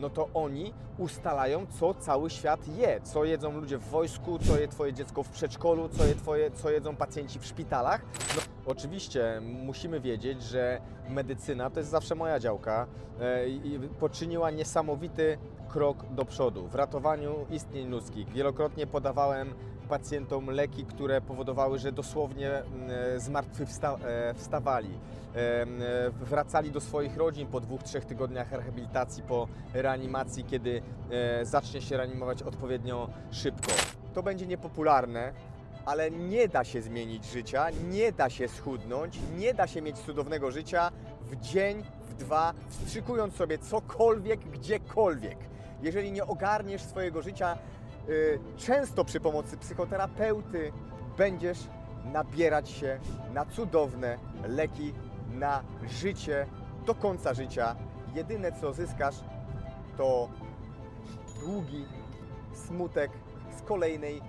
no to oni ustalają, co cały świat je, co jedzą ludzie w wojsku, co je twoje dziecko w przedszkolu, co, je twoje, co jedzą pacjenci w szpitalach. No, oczywiście musimy wiedzieć, że medycyna to jest zawsze moja działka e, poczyniła niesamowity krok do przodu w ratowaniu istnień ludzkich. Wielokrotnie podawałem pacjentom leki, które powodowały, że dosłownie mm, e, zmartwychwstawali. E, Wracali do swoich rodzin po dwóch, trzech tygodniach rehabilitacji, po reanimacji, kiedy e, zacznie się reanimować odpowiednio szybko. To będzie niepopularne, ale nie da się zmienić życia, nie da się schudnąć, nie da się mieć cudownego życia w dzień, w dwa, wstrzykując sobie cokolwiek, gdziekolwiek. Jeżeli nie ogarniesz swojego życia y, często przy pomocy psychoterapeuty, będziesz nabierać się na cudowne leki na życie do końca życia. Jedyne co zyskasz to długi smutek z kolejnej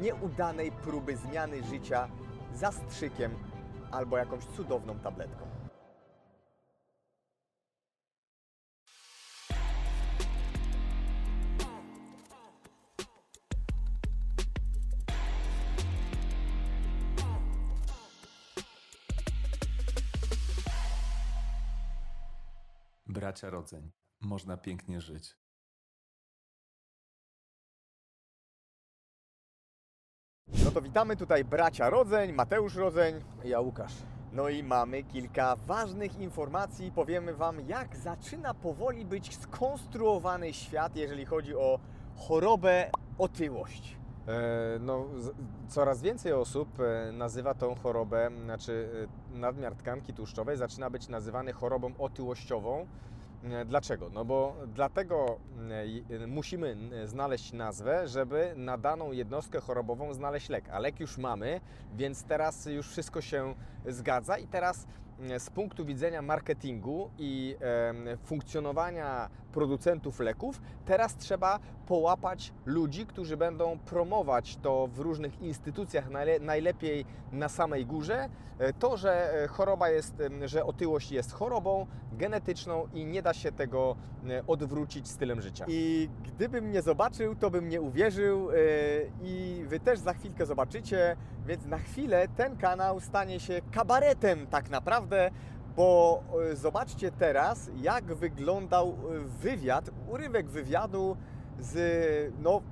nieudanej próby zmiany życia zastrzykiem albo jakąś cudowną tabletką. Bracia rodzeń. Można pięknie żyć. No to witamy tutaj bracia Rodzeń, Mateusz Rodzeń. Ja Łukasz. No i mamy kilka ważnych informacji. Powiemy Wam, jak zaczyna powoli być skonstruowany świat, jeżeli chodzi o chorobę otyłość. E, no, coraz więcej osób e, nazywa tą chorobę, znaczy e, nadmiar tkanki tłuszczowej zaczyna być nazywany chorobą otyłościową. Dlaczego? No bo dlatego musimy znaleźć nazwę, żeby na daną jednostkę chorobową znaleźć lek. A lek już mamy, więc teraz już wszystko się zgadza i teraz z punktu widzenia marketingu i funkcjonowania producentów leków, teraz trzeba połapać ludzi, którzy będą promować to w różnych instytucjach, najle- najlepiej na samej górze, e, to, że e, choroba jest, że otyłość jest chorobą genetyczną i nie da się tego e, odwrócić stylem życia. I gdybym nie zobaczył, to bym nie uwierzył e, i Wy też za chwilkę zobaczycie, więc na chwilę ten kanał stanie się kabaretem tak naprawdę, bo e, zobaczcie teraz, jak wyglądał e, wywiad, urywek wywiadu z no,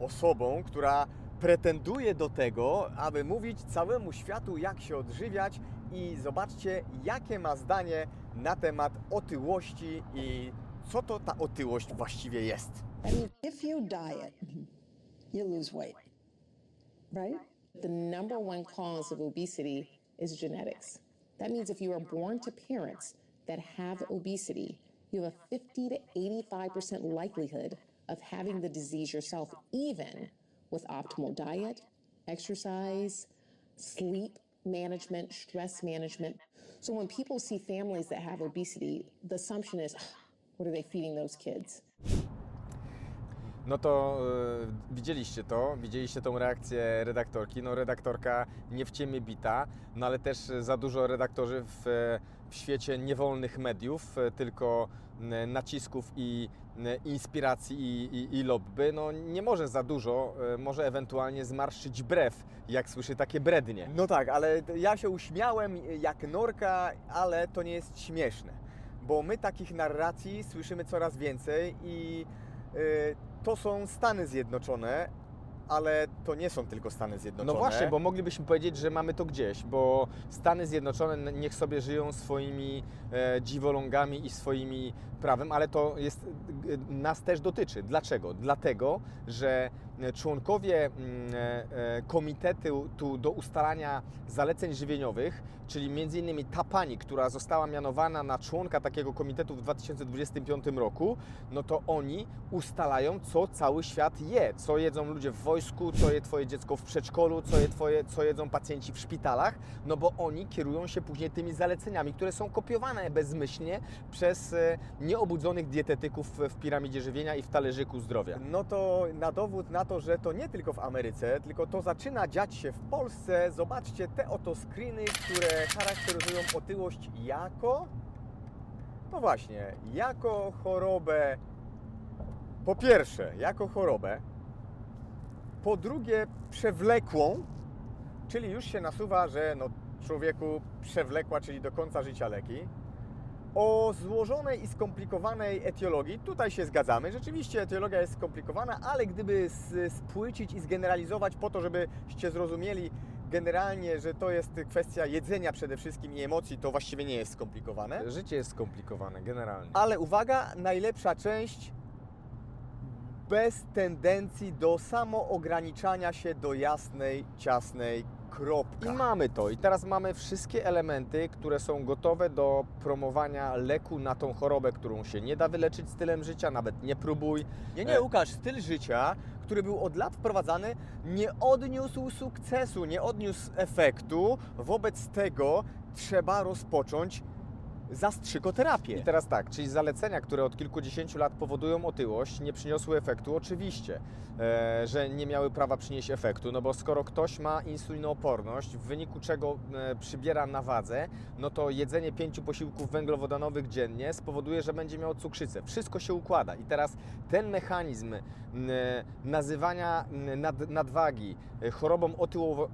osobą, która pretenduje do tego, aby mówić całemu światu, jak się odżywiać i zobaczcie, jakie ma zdanie na temat otyłości i co to ta otyłość właściwie jest. If you diet, you lose weight, right? The number one cause of obesity is genetics. That means if you are born to parents that have obesity, you have a 50 to 85% likelihood of having the disease yourself, even with optimal diet, exercise, sleep management, stress management. So when people see families that have obesity, the assumption is, what are they feeding those kids? No to e, widzieliście to, widzieliście tą reakcję redaktorki. No redaktorka nie w ciemię bita, no ale też za dużo redaktorzy w, w świecie niewolnych mediów, e, tylko nacisków i inspiracji i, i, i lobby, no nie może za dużo, e, może ewentualnie zmarszczyć brew, jak słyszy takie brednie. No tak, ale ja się uśmiałem jak norka, ale to nie jest śmieszne, bo my takich narracji słyszymy coraz więcej i y, to są Stany Zjednoczone, ale to nie są tylko Stany Zjednoczone. No właśnie, bo moglibyśmy powiedzieć, że mamy to gdzieś, bo Stany Zjednoczone niech sobie żyją swoimi e, dziwolągami i swoimi prawem, ale to jest, nas też dotyczy. Dlaczego? Dlatego, że członkowie mm, e, e, komitetu tu do ustalania zaleceń żywieniowych, czyli innymi ta pani, która została mianowana na członka takiego komitetu w 2025 roku, no to oni ustalają, co cały świat je, co jedzą ludzie w wojsku, co je twoje dziecko w przedszkolu, co, je twoje, co jedzą pacjenci w szpitalach, no bo oni kierują się później tymi zaleceniami, które są kopiowane bezmyślnie przez e, nieobudzonych dietetyków w piramidzie żywienia i w talerzyku zdrowia. No to na dowód na to, że to nie tylko w Ameryce, tylko to zaczyna dziać się w Polsce, zobaczcie te oto screeny, które charakteryzują otyłość jako no właśnie, jako chorobę po pierwsze jako chorobę, po drugie przewlekłą, czyli już się nasuwa, że no, człowieku przewlekła, czyli do końca życia leki. O złożonej i skomplikowanej etiologii, tutaj się zgadzamy. Rzeczywiście etiologia jest skomplikowana, ale gdyby spłycić i zgeneralizować po to, żebyście zrozumieli generalnie, że to jest kwestia jedzenia przede wszystkim i emocji, to właściwie nie jest skomplikowane. Życie jest skomplikowane generalnie. Ale uwaga, najlepsza część bez tendencji do samoograniczania się do jasnej, ciasnej kropki. I mamy to. I teraz mamy wszystkie elementy, które są gotowe do promowania leku na tą chorobę, którą się nie da wyleczyć stylem życia, nawet nie próbuj. Nie, nie, Łukasz, styl życia, który był od lat wprowadzany, nie odniósł sukcesu, nie odniósł efektu. Wobec tego trzeba rozpocząć zastrzykoterapię. I teraz tak, czyli zalecenia, które od kilkudziesięciu lat powodują otyłość, nie przyniosły efektu, oczywiście, e, że nie miały prawa przynieść efektu, no bo skoro ktoś ma insulinooporność, w wyniku czego e, przybiera na wadze, no to jedzenie pięciu posiłków węglowodanowych dziennie spowoduje, że będzie miał cukrzycę. Wszystko się układa i teraz ten mechanizm e, nazywania nad, nadwagi e, chorobą otyłowo,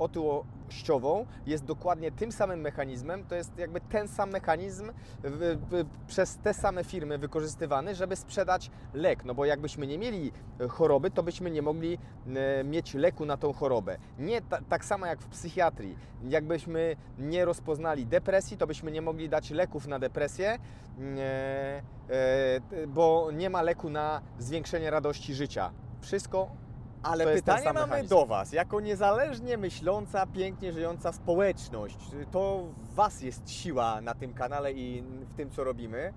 otyłościową jest dokładnie tym samym mechanizmem, to jest jakby ten sam mechanizm w, w, przez te same firmy wykorzystywany, żeby sprzedać lek. No bo jakbyśmy nie mieli e, choroby, to byśmy nie mogli e, mieć leku na tą chorobę. Nie ta, tak samo jak w psychiatrii. Jakbyśmy nie rozpoznali depresji, to byśmy nie mogli dać leków na depresję, e, e, bo nie ma leku na zwiększenie radości życia. Wszystko Ale to pytanie mamy mechanizm. do Was, jako niezależnie myśląca, pięknie żyjąca społeczność, to w Was jest siła na tym kanale i w tym, co robimy,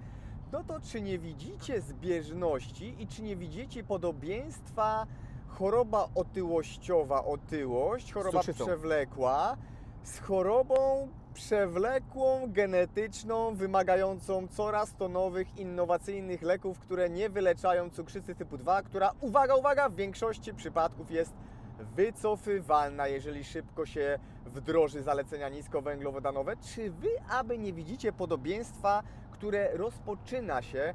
no to czy nie widzicie zbieżności i czy nie widzicie podobieństwa? Choroba otyłościowa, otyłość, choroba przewlekła z chorobą przewlekłą, genetyczną, wymagającą coraz to nowych, innowacyjnych leków, które nie wyleczają cukrzycy typu 2, która, uwaga, uwaga, w większości przypadków jest wycofywalna, jeżeli szybko się wdroży zalecenia niskowęglowodanowe. Czy Wy, aby nie widzicie podobieństwa, które rozpoczyna się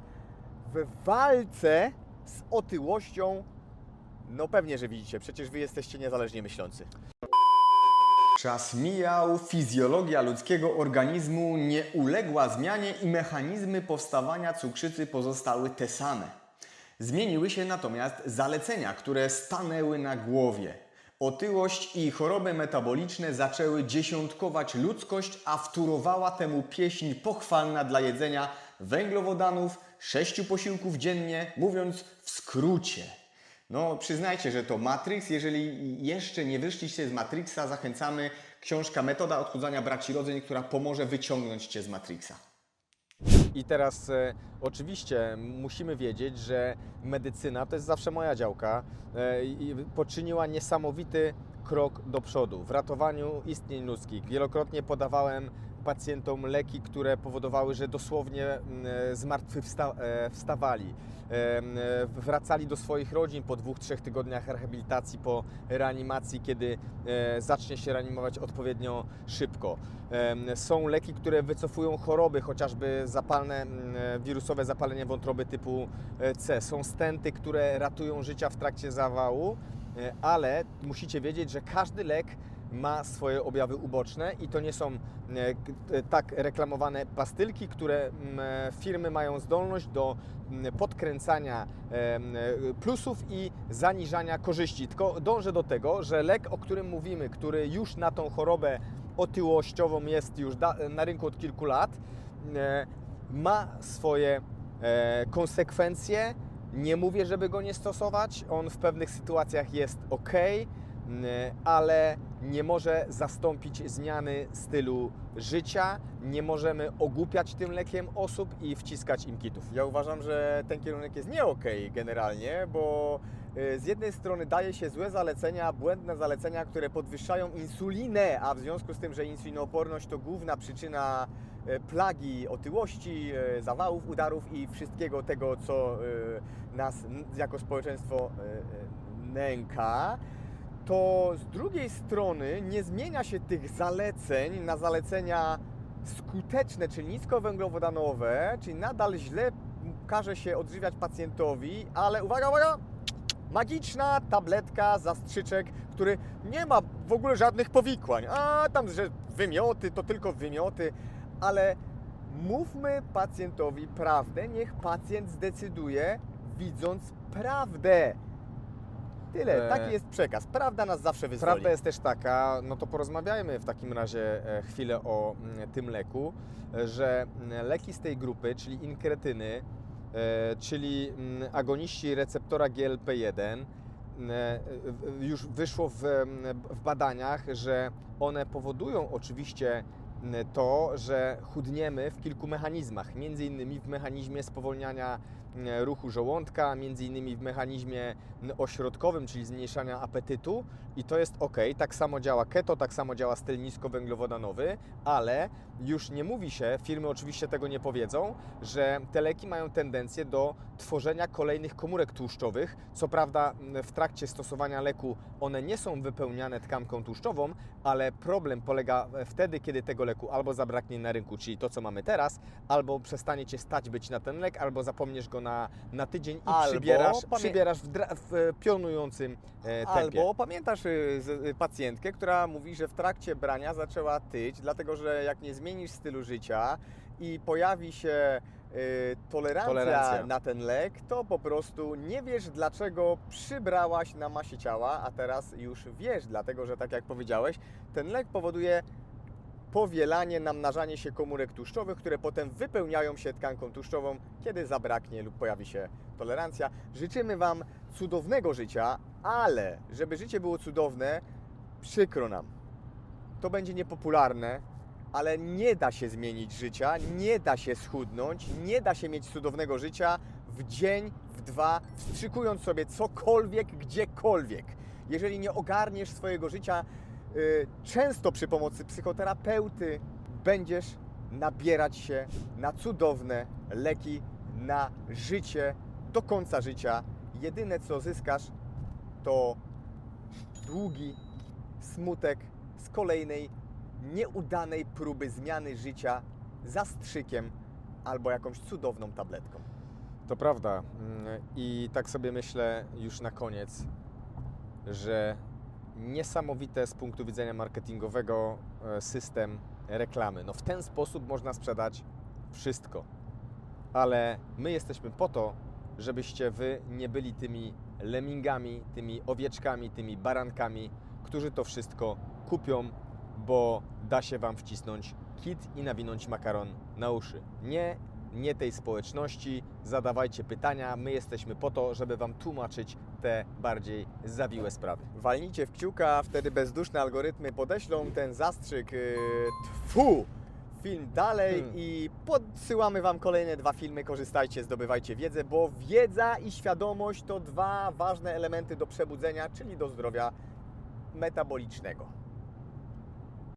w walce z otyłością? No pewnie, że widzicie, przecież Wy jesteście niezależnie myślący. Czas mijał, fizjologia ludzkiego organizmu nie uległa zmianie i mechanizmy powstawania cukrzycy pozostały te same. Zmieniły się natomiast zalecenia, które stanęły na głowie. Otyłość i choroby metaboliczne zaczęły dziesiątkować ludzkość, a wtórowała temu pieśń pochwalna dla jedzenia węglowodanów, sześciu posiłków dziennie, mówiąc w skrócie. No, przyznajcie, że to Matrix. Jeżeli jeszcze nie wyszliście z Matrixa, zachęcamy. Książka Metoda odchudzania braci rodzeń, która pomoże wyciągnąć Cię z Matrixa. I teraz e, oczywiście musimy wiedzieć, że medycyna to jest zawsze moja działka e, i poczyniła niesamowity krok do przodu w ratowaniu istnień ludzkich. Wielokrotnie podawałem pacjentom leki, które powodowały, że dosłownie mm, zmartwychwstawali. E, e, Wracali do swoich rodzin po dwóch, trzech tygodniach rehabilitacji, po reanimacji, kiedy e, zacznie się reanimować odpowiednio szybko. Są leki, które wycofują choroby, chociażby zapalne, mm, wirusowe zapalenie wątroby typu C. Są stenty, które ratują życia w trakcie zawału, ale musicie wiedzieć, że każdy lek ma swoje objawy uboczne i to nie są e, e, tak reklamowane pastylki, które mm, e, firmy mają zdolność do mm, podkręcania e, plusów i zaniżania korzyści. Tylko dążę do tego, że lek, o którym mówimy, który już na tą chorobę otyłościową jest już na rynku od kilku lat, e, ma swoje e, konsekwencje. Nie mówię, żeby go nie stosować. On w pewnych sytuacjach jest ok, ale nie może zastąpić zmiany stylu życia. Nie możemy ogłupiać tym lekiem osób i wciskać im kitów. Ja uważam, że ten kierunek jest nie okej generalnie, bo z jednej strony daje się złe zalecenia, błędne zalecenia, które podwyższają insulinę, a w związku z tym, że insulinooporność to główna przyczyna y, plagi otyłości, y, zawałów, udarów i wszystkiego tego, co nas jako społeczeństwo nęka, to z drugiej strony nie zmienia się tych zaleceń na zalecenia skuteczne, czyli niskowęglowodanowe, czyli nadal źle każe się odżywiać pacjentowi, ale uwaga, uwaga! Magiczna tabletka, zastrzyczek, który nie ma w ogóle żadnych powikłań. A tam, że wymioty to tylko wymioty, ale mówmy pacjentowi prawdę, niech pacjent zdecyduje, widząc prawdę. Tyle, E, taki jest przekaz. Prawda nas zawsze wyzwoli. Prawda jest też taka, no to porozmawiajmy w takim razie e, chwilę o mm, tym leku, e, że mm, leki z tej grupy, czyli inkretyny, czyli mm, agoniści receptora GLP-1, mm, e, już wyszło w, w badaniach, że one powodują oczywiście mm, to, że chudniemy w kilku mechanizmach, między innymi w mechanizmie spowolniania ruchu żołądka, między innymi w mechanizmie ośrodkowym, czyli zmniejszania apetytu i to jest ok. Tak samo działa keto, tak samo działa styl niskowęglowodanowy, ale już nie mówi się, firmy oczywiście tego nie powiedzą, że te leki mają tendencję do tworzenia kolejnych komórek tłuszczowych. Co prawda w trakcie stosowania leku one nie są wypełniane tkanką tłuszczową, ale problem polega wtedy, kiedy tego leku albo zabraknie na rynku, czyli to, co mamy teraz, albo przestanie Cię stać być na ten lek, albo zapomniesz go na, na tydzień i Albo przybierasz, przybierasz w, w e, pionującym e, tempie. Albo pamiętasz y, z- y, pacjentkę, która mówi, że w trakcie brania zaczęła tyć, dlatego że jak nie zmienisz stylu życia i pojawi się y, tolerancja, Tolerancja. na ten lek, to po prostu nie wiesz dlaczego przybrałaś na masie ciała, a teraz już wiesz, dlatego że tak jak powiedziałeś, ten lek powoduje powielanie, namnażanie się komórek tłuszczowych, które potem wypełniają się tkanką tłuszczową, kiedy zabraknie lub pojawi się tolerancja. Życzymy Wam cudownego życia, ale żeby życie było cudowne, przykro nam. To będzie niepopularne, ale nie da się zmienić życia, nie da się schudnąć, nie da się mieć cudownego życia w dzień, w dwa, wstrzykując sobie cokolwiek, gdziekolwiek. Jeżeli nie ogarniesz swojego życia często przy pomocy psychoterapeuty, będziesz nabierać się na cudowne leki, na życie do końca życia. Jedyne co zyskasz to długi smutek z kolejnej nieudanej próby zmiany życia zastrzykiem albo jakąś cudowną tabletką. To prawda. Mm, I tak sobie myślę już na koniec, że niesamowite z punktu widzenia marketingowego e, system reklamy. No w ten sposób można sprzedać wszystko. Ale my jesteśmy po to, żebyście wy nie byli tymi lemmingami, tymi owieczkami, tymi barankami, którzy to wszystko kupią, bo da się wam wcisnąć kit i nawinąć makaron na uszy. Nie, nie tej społeczności. Zadawajcie pytania. My jesteśmy po to, żeby wam tłumaczyć te bardziej zawiłe sprawy. Walnijcie w kciuka, wtedy bezduszne algorytmy podeślą ten zastrzyk yy, tfu film dalej Hmm. i podsyłamy Wam kolejne dwa filmy. Korzystajcie, zdobywajcie wiedzę, bo wiedza i świadomość to dwa ważne elementy do przebudzenia, czyli do zdrowia metabolicznego.